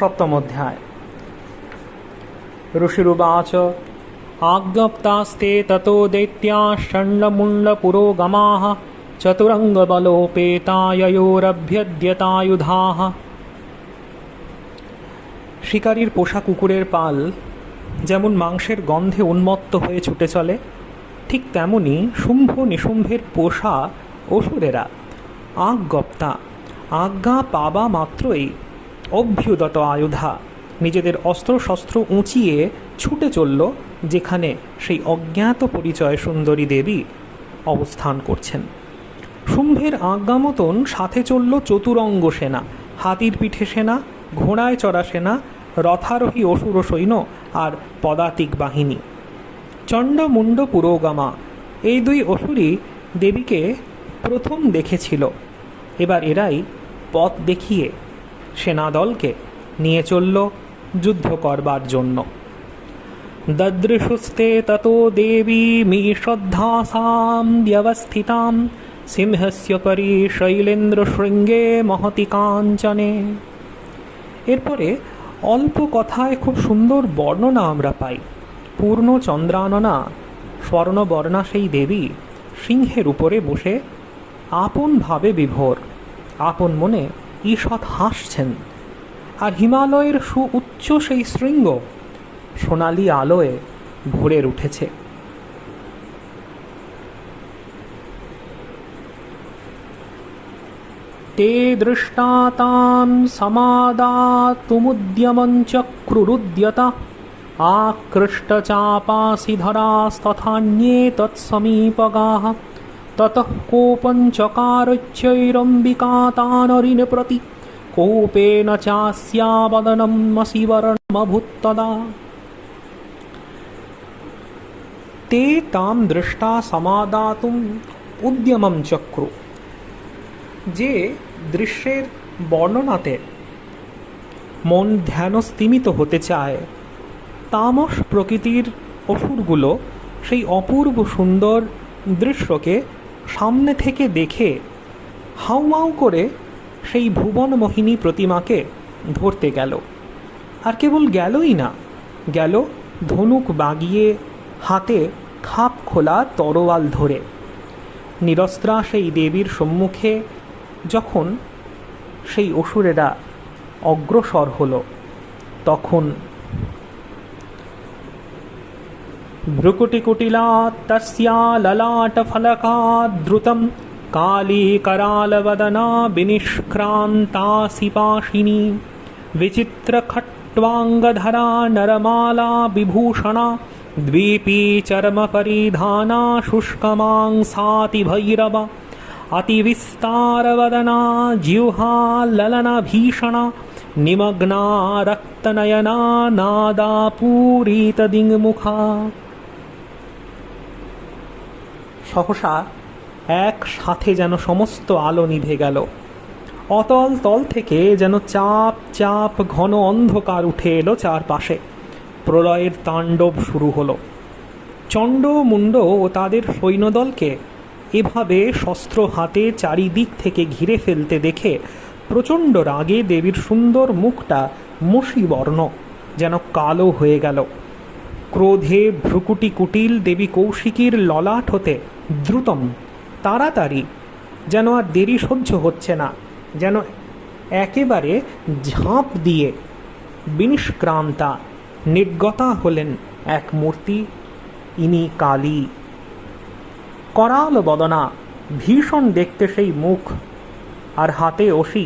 সপ্তম অধ্যায় ऋषिरुवाच आज्ञप्तास्ते ततो दैत्याः षण्डमुण्डपुरोगमाः চতুরঙ্গবলোপেতায়য়োরভ্যদ্যতায়ুধাः শিকারীর পোষা কুকুরের পাল যেমন মাংসের গন্ধে উন্মত্ত হয়ে ছুটে চলে ঠিক তেমনি শুম্ভ নিশুম্ভের পোষা অসুরেরা আজ্ঞপ্তা আজ্ঞা পাবা মাত্রই অভ্যুদত আয়ুধা নিজেদের অস্ত্রশস্ত্র উঁচিয়ে ছুটে চলল, যেখানে সেই অজ্ঞাত পরিচয় সুন্দরী দেবী অবস্থান করছেন। শুম্ভের আজ্ঞা মতন সাথে চলল চতুরঙ্গ সেনা, হাতির পিঠে সেনা, ঘোড়ায় চড়া সেনা, রথারোহী অসুর সৈন্য আর পদাতিক বাহিনী। চণ্ডমুণ্ড পুরোগামা এই দুই অসুরই দেবীকে প্রথম দেখেছিল। এবার এরাই পথ দেখিয়ে সেনাদলকে নিয়ে চলল যুদ্ধ করবার জন্য। দদৃশুস্তে ততো দেবীমি শ্রদ্ধাসাম ব্যবস্থিতাম, সিংহস্য পরি শৈলেন্দ্র শৃঙ্গে মহতি কাঞ্চনে। এরপরে অল্প কথায় খুব সুন্দর বর্ণনা আমরা পাই। পূর্ণ চন্দ্রাননা, স্বর্ণবর্ণা সেই দেবী সিংহের উপরে বসে আপন ভাবে বিভোর। আপন মনে ঈষৎ হাসছেন আর হিমালয়ের সুউচ্চ সেই শৃঙ্গ সোনালি আলোয় ভরে উঠেছে ते दृष्टा तां समादातुमुद्यमञ्चक्रुरुद्यत आकृष्टचापासिधरास्तथान्ये तत्समीपगाः ततः कोपञ्चकारच्चैरम्बिकातानरिन् प्रति कोपेन चास्यावदनं मसिवरणमभूत्तदा ते तां दृष्टा समादातुम् उद्यमं चक्रु যে দৃশ্যের বর্ণনাতে মন ধ্যানস্তিমিত হতে চায় তামস প্রকৃতির অসুরগুলো সেই অপূর্ব সুন্দর দৃশ্যকে সামনে থেকে দেখে হাউমাউ করে সেই ভুবন মোহিনী প্রতিমাকে ধরতে গেল। আর কেবল গেলই না, গেল ধনুক বাগিয়ে হাতে খাপ খোলা তরোয়াল ধরে। নিরস্ত্রা সেই দেবীর সম্মুখে যখন সেই অসুরেরা অগ্রসর হলো, তখন नृकुटिकुटिला तस्या ललाटफलकाद्रुतं काली करालवदना विनिष्क्रान्तासिपाशिनी विचित्रखट्वाङ्गधरा नरमाला विभूषणा द्वीपी चर्मपरिधाना शुष्कमांसातिभैरव अतिविस्तारवदना ज्युहालनभीषणा निमग्ना रक्तनयना नादापूरितदिङ्मुखा সহসা এক সাথে যেন সমস্ত আলো নিভে গেল। অতল তল থেকে যেন চাপ চাপ, ঘন অন্ধকার উঠে এলো চারপাশে। প্রলয়ের তাণ্ডব শুরু হলো। চণ্ড, মুণ্ড ও তাদের সৈন্যদলকে এভাবে শস্ত্র হাতে চারিদিক থেকে ঘিরে ফেলতে দেখে প্রচণ্ড রাগে দেবীর সুন্দর মুখটা মসি বর্ণ যেন কালো হয়ে গেল। ক্রোধে ভ্রুকুটি কুটিল দেবী কৌশিকীর ললাট হতে দ্রুতম, তাড়াতাড়ি। যেন আর দেরি সহ্য হচ্ছে না, যেন একেবারে ঝাঁপ দিয়ে বিনিষ্ক্রান্তা নির্গতা হলেন এক মূর্তি, ইনি কালী। করাল বদনা, ভীষণ দেখতে সেই মুখ, আর হাতে অসি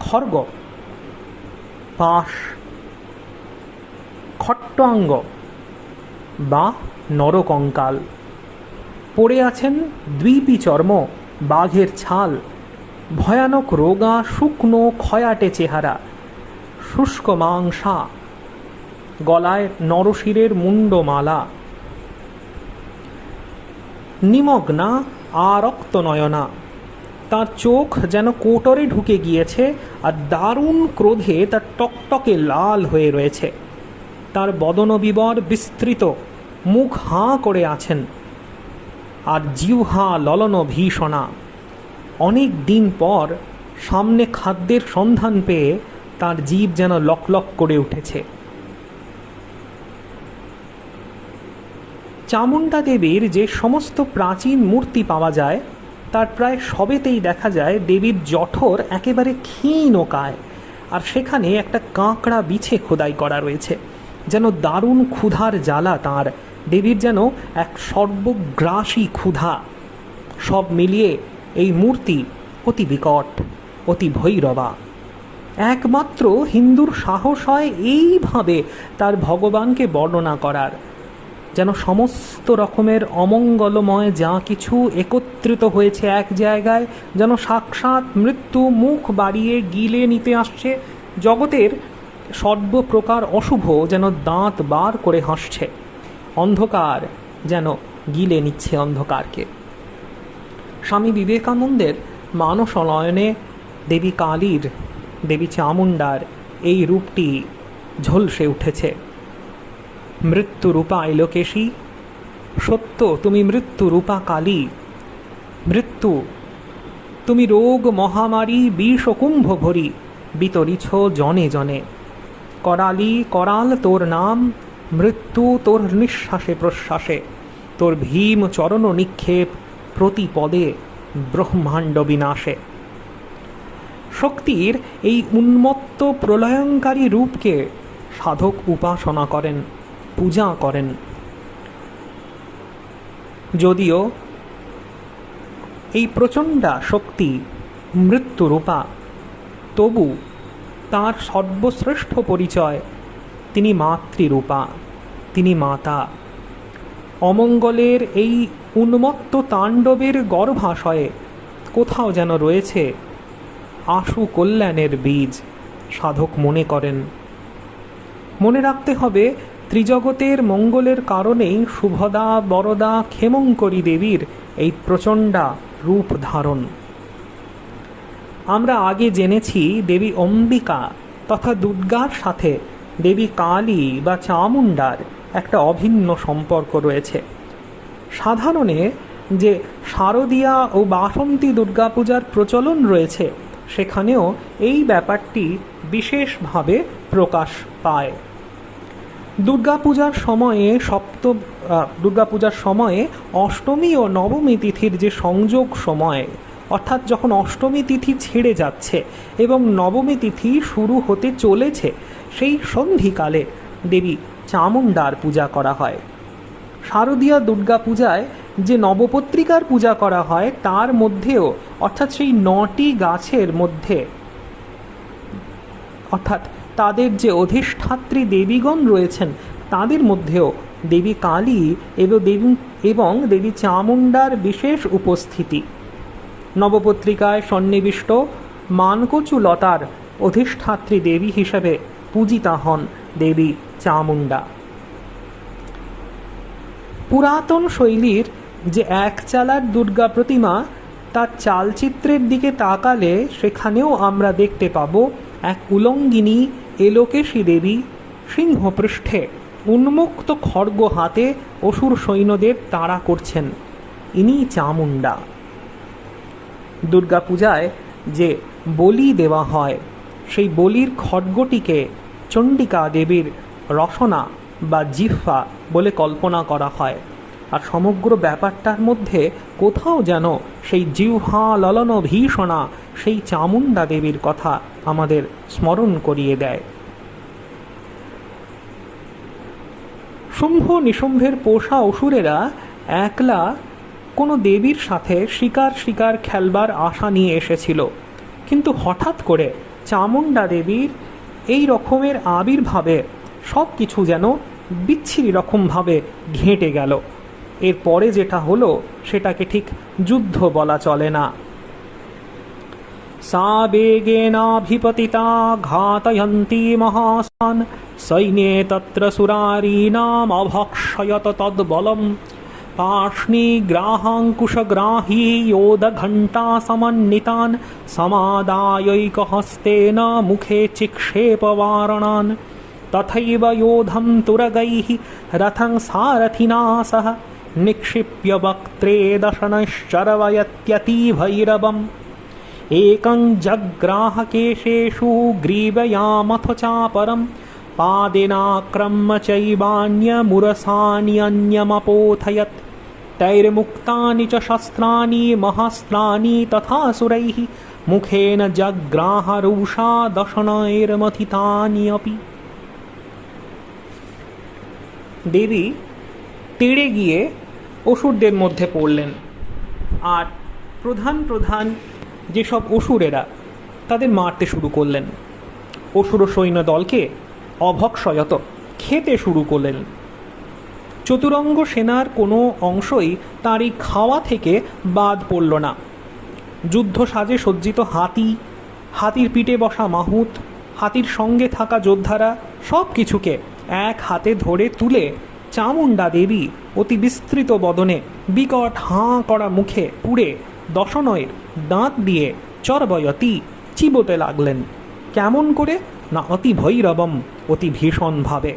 খর্গ। পাশ, খট্টাঙ্গ বা নরকঙ্কাল। পড়ে আছেন দ্বীপী চর্ম, বাঘের ছাল, ভয়ানক রোগা শুকনো খয়াটে চেহারা, শুষ্ক মাংসা, গলায় নরশিরের মুন্ডমালা নিমগ্না আরক্ত নয়না তার চোখ যেন কোটরে ঢুকে গিয়েছে আর দারুণ ক্রোধে তার টকটকে লাল হয়ে রয়েছে। তার বদনবিবর বিস্তৃত, মুখ হাঁ করে আছেন। আর জিহ্বা ললন ভীষণা। অনেক দিন পর সামনে খাদ্যের সন্ধান পেয়ে তার জীব যেন লকলক করে উঠেছে। চামুণ্ডা দেবীর যে সমস্ত প্রাচীন মূর্তি পাওয়া যায়, তার প্রায় সবেতেই দেখা যায় দেবীর জঠর একেবারে ক্ষীণকায় আর সেখানে একটা কাঁকড়া বিছে খোদাই করা রয়েছে, যেন দারুণ ক্ষুধার জ্বালা তার দেবীর যেন এক সর্বগ্রাসী ক্ষুধা। সব মিলিয়ে এই মূর্তি অতি বিকট, অতি ভৈরবা। একমাত্র হিন্দুর সাহস হয় এইভাবে তার ভগবানকে বর্ণনা করার। যেন সমস্ত রকমের অমঙ্গলময় যা কিছু একত্রিত হয়েছে এক জায়গায়, যেন সাক্ষাৎ মৃত্যু মুখ বাড়িয়ে গিলে নিতে আসছে। জগতের সর্বপ্রকার অশুভ যেন দাঁত বার করে হাসছে। অন্ধকার যেন গিলে নিচ্ছে অন্ধকারকে। স্বামী বিবেকানন্দের মানসলয়নে দেবী কালীর, দেবী চামুণ্ডার এই রূপটি ঝলসে উঠেছে। মৃত্যু রূপা এলোকেশী সত্য, তুমি মৃত্যু রূপা কালী। মৃত্যু, তুমি রোগ মহামারী বিষ কুম্ভ ভরি বিতরিছ জনে জনে। করালি, করাল তোর নাম মৃত্যু তোর নিঃশ্বাসে প্রশ্বাসে, তোর ভীম চরণ নিক্ষেপ প্রতি পদে ব্রহ্মাণ্ড বিনাশে। শক্তির এই উন্মত্ত প্রলয়ঙ্কারী রূপকে সাধক উপাসনা করেন, পূজা করেন। যদিও এই প্রচণ্ডা শক্তি মৃত্যুরূপা, তবু তার সর্বশ্রেষ্ঠ পরিচয় তিনি মাতৃরূপা। তিনি মাতা। অমঙ্গলের এই উন্মত্ত তাণ্ডবের গর্ভাশয়ে কোথাও যেন রয়েছে আশু কল্যাণের বীজ, সাধক মনে করেন। মনে রাখতে হবে, ত্রিজগতের মঙ্গলের কারণেই শুভদা বরদা, ক্ষেমঙ্করী দেবীর এই প্রচণ্ডা রূপ ধারণ। আমরা আগে জেনেছি দেবী অম্বিকা তথা দুর্গার সাথে দেবী কালী বা চামুণ্ডার একটা অভিন্ন সম্পর্ক রয়েছে। সাধারণে যে শারদীয়া ও বাসন্তী দুর্গাপূজার প্রচলন রয়েছে, সেখানেও এই ব্যাপারটি বিশেষভাবে প্রকাশ পায়। দুর্গাপূজার সময়ে সপ্ত দুর্গাপূজার সময়ে অষ্টমী ও নবমী তিথির যে সংযোগ সময়, অর্থাৎ যখন অষ্টমী তিথি ছেড়ে যাচ্ছে এবং নবমী তিথি শুরু হতে চলেছে, সেই সন্ধিকালে দেবী চামুণ্ডার পূজা করা হয়। শারদীয়া দুর্গা পূজায় যে নবপত্রিকার পূজা করা হয়, তার মধ্যেও, অর্থাৎ সেই নটি গাছের মধ্যে, অর্থাৎ তাদের যে অধিষ্ঠাত্রী দেবীগণ রয়েছেন, তাদের মধ্যেও দেবী কালী এবং দেবী এবং দেবী চামুণ্ডার বিশেষ উপস্থিতি। নবপত্রিকায় সন্নিবিষ্ট মানকচু লতার অধিষ্ঠাত্রী দেবী হিসেবে পূজিতা হন দেবী চামুণ্ডা। পুরাতন শৈলীর যে এক চালার দুর্গা প্রতিমা, তার চালচিত্রের দিকে তাকালে সেখানেও আমরা দেখতে পাব এক উলঙ্গিনী এলোকেশী দেবী সিংহপৃষ্ঠে উন্মুক্ত খড়গ হাতে অসুর সৈন্যদের তাড়া করছেন। ইনি চামুণ্ডা। দুর্গাপূজায় যে বলি দেওয়া হয়, সেই বলির খড়গটিকে চণ্ডিকা দেবীর রসনা বা জিহ্বা বলে কল্পনা করা হয়। আর সমগ্র ব্যাপারটার মধ্যে কোথাও যেন সেই জিহ্বা ললন ভীষণা, সেই চামুণ্ডা দেবীর কথা আমাদের স্মরণ করিয়ে দেয়। শুম্ভ নিশুম্ভের পোষা অসুরেরা একলা কোনো দেবীর সাথে শিকার শিকার খেলবার আশা নিয়ে এসেছিল। কিন্তু হঠাৎ করে চামুণ্ডা দেবীর এই রকমের আবির্ভাবে সব কিছু যেন বিচ্ছিরি রকমভাবে ঘেঁটে গেল। এরপরে যেটা হলো, সেটাকে ঠিক যুদ্ধ বলা চলে না। সাবেগেনাভিপতিতা ঘাতয়ন্তী মহাসান, সৈন্যে তত্র সুরারীণামভক্ষয়ত তদ্বলম। পার্ষ্ণী গ্রাহাঙ্কুশগ্রাহী ঘণ্টা সমন্বিতান, সমাদায়ৈকহস্তেন মুখে চিক্ষেপবারণান। तथैव योधं तुरगैः रथं सारथिना सह निक्षिप्य वक्त्रे दशनश्चरवयत्यतीभैरवम्। एकं जग्राहकेशेषु ग्रीवयामथ चापरं पादेनाक्रम्य चैवान्यमुरसान्यन्यमपोथयत् तैर्मुक्तानि च शस्त्राणि महास्त्राणि तथासुरैः। मुखेन जग्राहरुषा दशनैर्मथितानि अपि দেবী তেড়ে গিয়ে অসুরদের মধ্যে পড়লেন। আর প্রধান প্রধান যেসব অসুরেরা তাদের মারতে শুরু করলেন। অসুর সৈন্য দলকে অভক্ষয়ত খেতে শুরু করলেন। চতুরঙ্গ সেনার কোনো অংশই তার এই খাওয়া থেকে বাদ পড়ল না। যুদ্ধ সাজে সজ্জিত হাতি, হাতির পিঠে বসা মাহুত, হাতির সঙ্গে থাকা যোদ্ধারা সব কিছুকে এক হাতে ধরে তুলে চামুণ্ডা দেবী অতি বিস্তৃত বদনে বিকট হাঁ করা মুখে পুড়ে দশনয়ের দাঁত দিয়ে চরবয়তি চিবোতে লাগলেন। কেমন করে? না অতি ভৈরবম, অতি ভীষণভাবে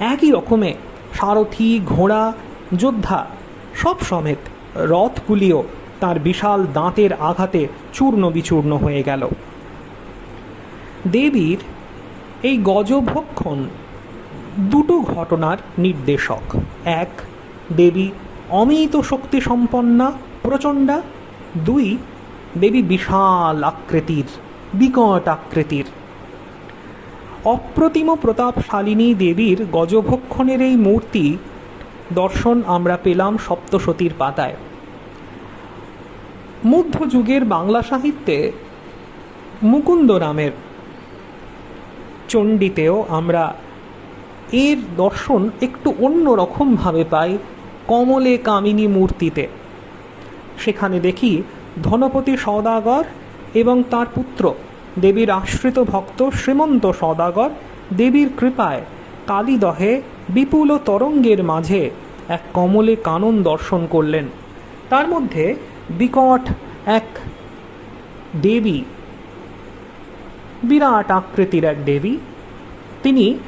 একই রকমে সারথি, ঘোড়া, যোদ্ধা সব সমেত রথগুলিও তার বিশাল দাঁতের আঘাতে চূর্ণ বিচূর্ণ হয়ে গেল। দেবীর এই গজভক্ষণ দুটো ঘটনার নির্দেশক। এক, দেবী অমিত শক্তি সম্পন্না প্রচণ্ডা। দুই, দেবী বিশাল আকৃতির, বিকট আকৃতির। অপ্রতিম প্রতাপশালিনী দেবীর গজভক্ষণের এই মূর্তি দর্শন আমরা পেলাম সপ্তশতীর পাতায়। মধ্যযুগের বাংলা সাহিত্যে মুকুন্দ রামের চণ্ডীতেও আমরা এর দর্শন একটু অন্য রকমভাবে পাই কমলে কামিনী মূর্তিতে। সেখানে দেখি ধনপতি সদাগর এবং তার পুত্র, দেবীর আশ্রিত ভক্ত শ্রীমন্ত সদাগর দেবীর কৃপায় কালীদহে বিপুল তরঙ্গের মাঝে এক কমলে কানন দর্শন করলেন। তার মধ্যে বিকট এক দেবী বিরাট আকৃতির এক দেবী। তিনি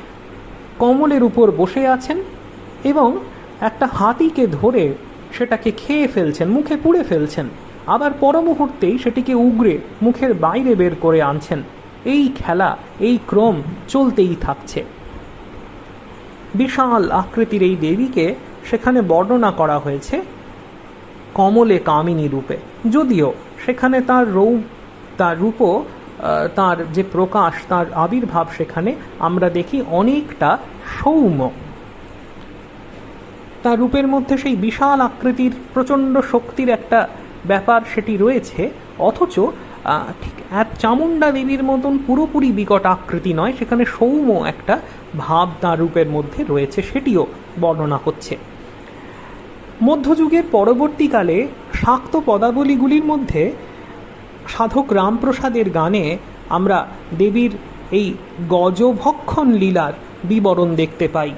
কমলের উপর বসে আছেন এবং একটা হাতিকে ধরে সেটাকে খেয়ে ফেলছেন, মুখে পুড়ে ফেলছেন। আবার পর মুহূর্তেই সেটিকে উগরে মুখের বাইরে বের করে আনছেন। এই খেলা, এই ক্রম চলতেই থাকছে। বিশাল আকৃতির এই দেবীকে সেখানে বর্ণনা করা হয়েছে কমলে কামিনী রূপে। যদিও সেখানে তার রৌপ, তার রূপও তার যে প্রকাশ, তার আবির্ভাব সেখানে আমরা দেখি অনেকটা সৌম্য। তার রূপের মধ্যে সেই বিশাল আকৃতির প্রচণ্ড শক্তির একটা ব্যাপার সেটি রয়েছে, অথচ ঠিক এক চামুণ্ডা দেবীর মতন পুরোপুরি বিকট আকৃতি নয়, সেখানে সৌম্য একটা ভাব তার রূপের মধ্যে রয়েছে, সেটিও বর্ণনা হচ্ছে। মধ্যযুগের পরবর্তীকালে শাক্ত পদাবলীগুলির মধ্যে সাধক রামপ্রসাদের গানে আমরা দেবীর এই গজভক্ষণ লীলার বিবরণ দেখতে পাই।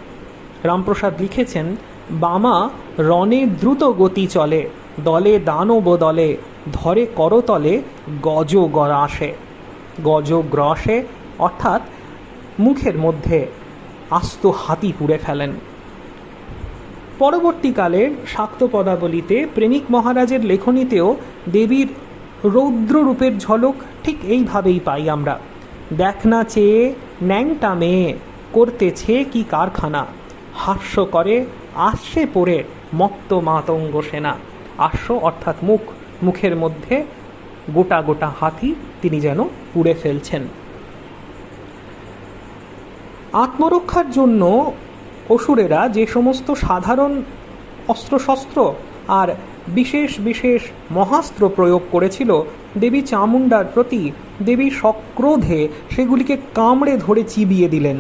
রামপ্রসাদ লিখেছেন, বামা রণে দ্রুত গতি চলে, দলে দানব দলে, ধরে করতলে গজ গ্রাসে গজ গ্রসে অর্থাৎ মুখের মধ্যে আস্ত হাতি পুড়ে ফেলেন। পরবর্তীকালের শাক্ত পদাবলিতে প্রেমিক মহারাজের লেখনীতেও দেবীর রৌদ্র রূপের ঝলক ঠিক এইভাবেই পাই আমরা। দেখ না চেয়ে ন্যাংটা মেয়ে করতেছে কি কারখানা। হাস্য করে, আসছে পড়ে মত্ত মাতঙ্গ সেনা। আস্য অর্থাৎ মুখ, মুখের মধ্যে গোটা গোটা হাতি তিনি যেন পুড়ে ফেলছেন। আত্মরক্ষার জন্য অসুরেরা যে সমস্ত সাধারণ অস্ত্রশস্ত্র আর বিশেষ বিশেষ মহাস্ত্র প্রয়োগ করেছিল। দেবী চামুণ্ডার প্রতি দেবী সক্রোধে সেগুলিকে কামড়ে ধরে চিবিয়ে দিলেন।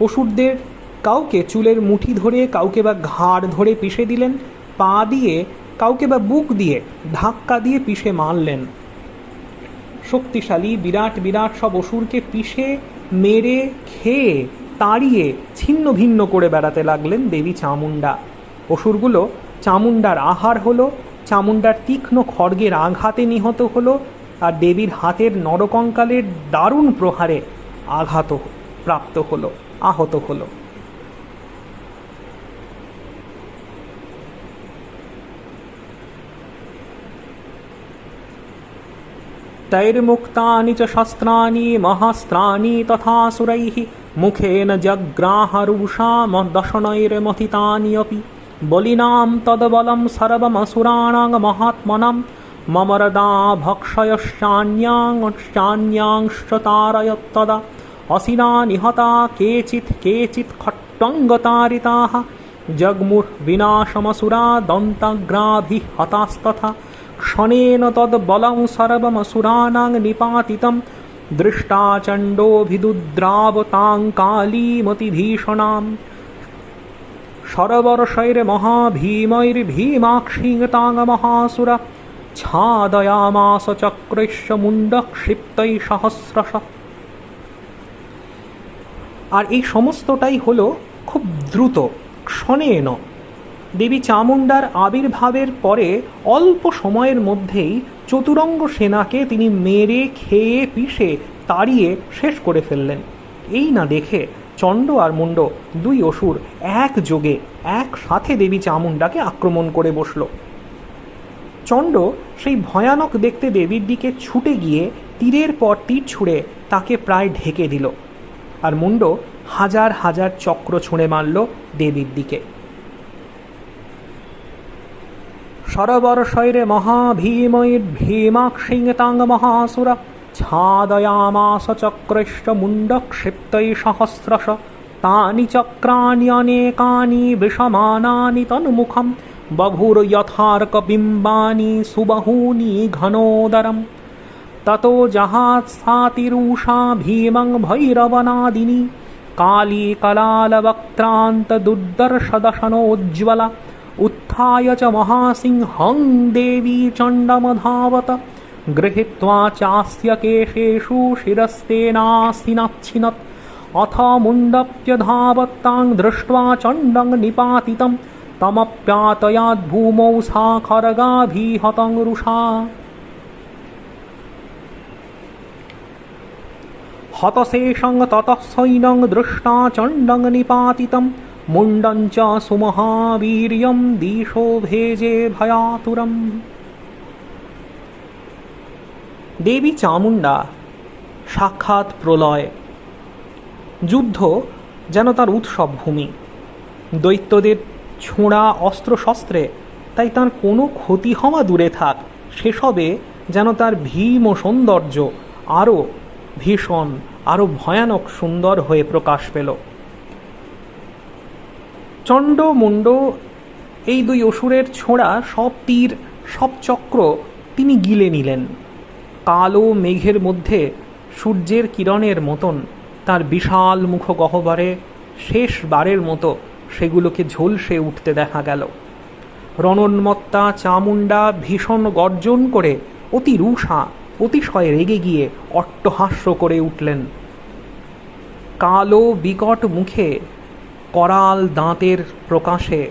অসুরদের কাউকে চুলের মুঠি ধরে, কাউকে বা ঘাড় ধরে পিষে দিলেন, পা দিয়ে, কাউকে বা বুক দিয়ে ধাক্কা দিয়ে পিষে মারলেন। শক্তিশালী, বিরাট বিরাট সব অসুরকে পিষে, মেরে, খেয়ে, তাড়িয়ে, ছিন্ন ভিন্ন করে বেড়াতে লাগলেন দেবী চামুণ্ডা। অসুরগুলো চামুণ্ডার আহার হলো চামুণ্ডার তীক্ষ্ণ খড়গের আঘাতে নিহত হলো আর দেবীর হাতের নরকঙ্কালের দারুণ প্রহারে আঘাত প্রাপ্ত হলো আহত হলো तैर्मुक्तानि च शस्त्राणि महास्त्राणि तथासुरैः मुखेन जग्राहरुषामदशनैर्मथितानि अपि बलिनां तद्बलं सर्वमसुराणां महात्मनां ममरदा भक्षयश्चान्याश्चान्यांश्च तारयत्तदा असिना निहता केचित् केचित् खट्टङ्गतारिताः जग्मुर्विनाशमसुरा दन्तग्राभिः हतास्तथा क्षणेन तद्बलं सर्वमसुराणां निपातितं दृष्टा সরবর্ষৈর্মহাভীমৈর্ভীমাক্ষিং তাং মহাসুর ছাদয়ামাস মুন্ড ক্ষিপ্তৈ সহস্রশ আর এই সমস্তটাই হলো খুব দ্রুত ক্ষণে এন দেবী চামুণ্ডার আবির্ভাবের পরে অল্প সময়ের মধ্যেই চতুরঙ্গ সেনাকে তিনি মেরে, খেয়ে, পিষে, তাড়িয়ে শেষ করে ফেললেন। এই না দেখে চণ্ড আর মুণ্ড দুই অসুর এক যোগে একসাথে দেবী চামুণ্ডাকে আক্রমণ করে বসল। চণ্ড সেই ভয়ানক দেখতে দেবীর দিকে ছুটে গিয়ে তীরের পর তীর ছুঁড়ে তাকে প্রায় ঢেকে দিল আর মুণ্ড হাজার হাজার চক্র ছুঁড়ে মারল দেবীর দিকে। সরবর্ষৈরে মহাভীমৈর্ভীমাক্ষিঙ্গতাঙ্গ মহাসুর চ্ছাদয়ামাস চক্রেশ্চ মুণ্ডক্ষিপ্তৈ সহস্রশ তানি চক্রাণি অনেকানি বিষমানানি তন্মুখম বভুর্যথার্কবিম্বানি সুবহূনি ঘনোদরম ততো জহাৎসাতিরূষা ভীমং ভৈরবনাদিনী কালী কলালবক্ত্রান্তদুর্দর্শদশনোজ্জ্বলা उत्थाय च महासिंहं देवी चण्डमधावत। गृहीत्वा चास्य केशेषु शिरस्तेनासिनाच्छिनत् अथ मुण्डप्यधावत्तां दृष्ट्वा चण्डं निपातितं तमप्यातयाद्भूमौ सा खरगाभिहतं रुषा हतशेषं ततः सैनं दृष्टा चण्डं निपातितं मुण्डं च सुमहावीर्यं दिशो भेजे भयातुरम् দেবী চামুণ্ডা, সাক্ষাৎ প্রলয়। যুদ্ধ যেন তার উৎসব ভূমি। দৈত্যদের ছোঁড়া অস্ত্রশস্ত্রে তাই তার কোনো ক্ষতি হওয়া দূরে থাক, সেসবে যেন তার ভীম সৌন্দর্য আরও ভীষণ, আরও ভয়ানক সুন্দর হয়ে প্রকাশ পেল। চণ্ড মুণ্ড এই দুই অসুরের ছোঁড়া সব তীর, সব চক্র তিনি গিলে নিলেন। কালো মেঘের মধ্যে সূর্যের কিরণের মতন তার বিশাল মুখ গহ্বরে শেষবারের মতো সেগুলোকে ঝলসে উঠতে দেখা গেল। রণন্মত্তা, চামুণ্ডা ভীষণ গর্জন করে অতি রুষা অতিশয় রেগে গিয়ে অট্টহাস্য করে উঠলেন। কালো বিকট মুখে করাল দাঁতের প্রকাশে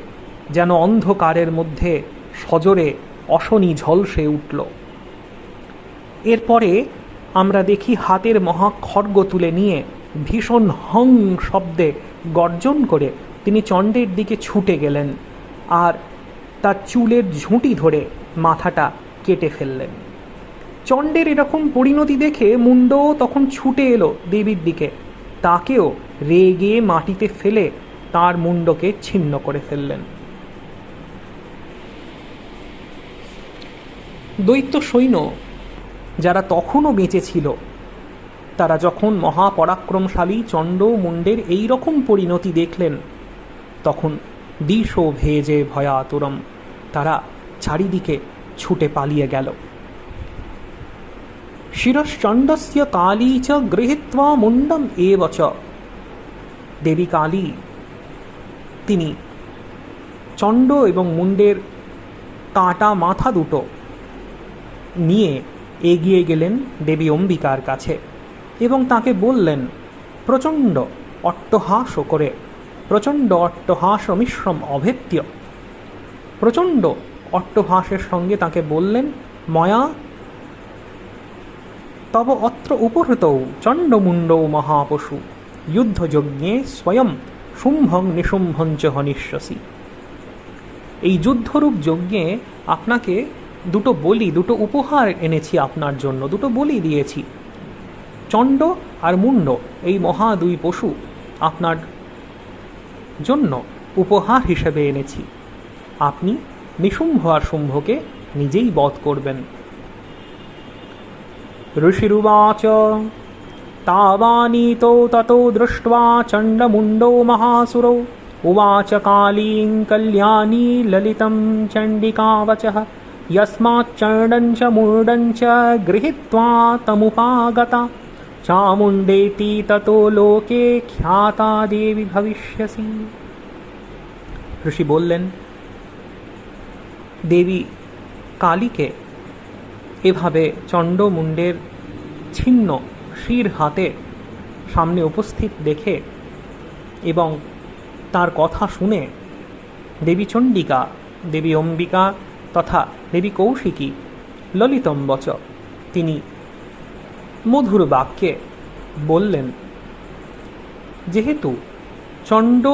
যেন অন্ধকারের মধ্যে সজোরে অশনি ঝলসে উঠল। এরপরে আমরা দেখি হাতের মহা খড়গ তুলে নিয়ে ভীষণ হং শব্দে গর্জন করে তিনি চণ্ডের দিকে ছুটে গেলেন আর তার চুলের ঝুঁটি ধরে মাথাটা কেটে ফেললেন। চণ্ডের এরকম পরিণতি দেখে মুন্ড তখন ছুটে এলো দেবীর দিকে। তাকেও রেগে মাটিতে ফেলে তার মুন্ডকে ছিন্ন করে ফেললেন। দৈত্য সৈন্য যারা তখনও বেঁচে ছিল। তারা যখন মহাপরাক্রমশালী চণ্ড মুন্ডের এই রকম পরিণতি দেখলেন, তখন দিশো ভেজে ভয়াতুরম তারা চারিদিকে ছুটে পালিয়ে গেল। শিরশ্চণ্ডস্য কালী চ গৃহীত্বা মুন্ডম এব চ। দেবী কালী, তিনি চণ্ড এবং মুন্ডের কাটা মাথা দুটো নিয়ে এগিয়ে গেলেন দেবী অম্বিকার কাছে এবং তাকে বললেন, প্রচণ্ড অট্টহাস করে, প্রচণ্ড অট্টহাস মিশ্রম অভেদ্য। প্রচণ্ড অট্টহাসের সঙ্গে তাকে বললেন, ময়া, তব অত্র উপহৃতৌ চণ্ডমুণ্ডৌ মহাপশু, যুদ্ধযজ্ঞে স্বয়ং শুম্ভং নিশুম্ভঞ্চ হনিষ্যসি। এই যুদ্ধরূপ যজ্ঞে আপনাকে দুটো বলি দুটো উপহার এনেছি আপনার জন্য দুটো বলি দিয়েছি চণ্ড আর মুণ্ড এই মহা দুই পশু আপনার জন্য উপহার হিসেবে এনেছি আপনি নিশুম্ভ আর শুম্ভকে নিজেই বধ করবেন ऋषिरुवाच तावानीतो ततो दृष्ट्वा चण्डमुण्डो महासुरौ उवाच कालीं कल्याणी ललितं चण्डिकावचः यस्माच्चण्डं च मुण्डं च गृहीत्वा तमुपागता चामुण्डेति ततो लोके ख्याता देवी भविष्यसि ঋষি বললেন দেবী কালীকে এভাবে চণ্ডমুণ্ডের ছিন্ন শির হাতে সামনে উপস্থিত দেখে এবং তার কথা শুনে দেবী চণ্ডিকা দেবী অম্বিকা তথা দেবী কৌশিকী ললিতম্বচ। তিনি মধুর বাক্যে বললেন, যেহেতু চণ্ড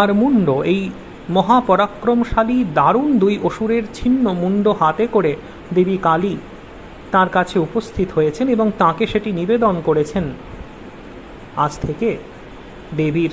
আর মুণ্ড এই মহাপরাক্রমশালী দারুণ দুই অসুরের ছিন্ন মুণ্ড হাতে করে দেবী কালী তার কাছে উপস্থিত হয়েছেন এবং তাকে সেটি নিবেদন করেছেন। আজ থেকে দেবীর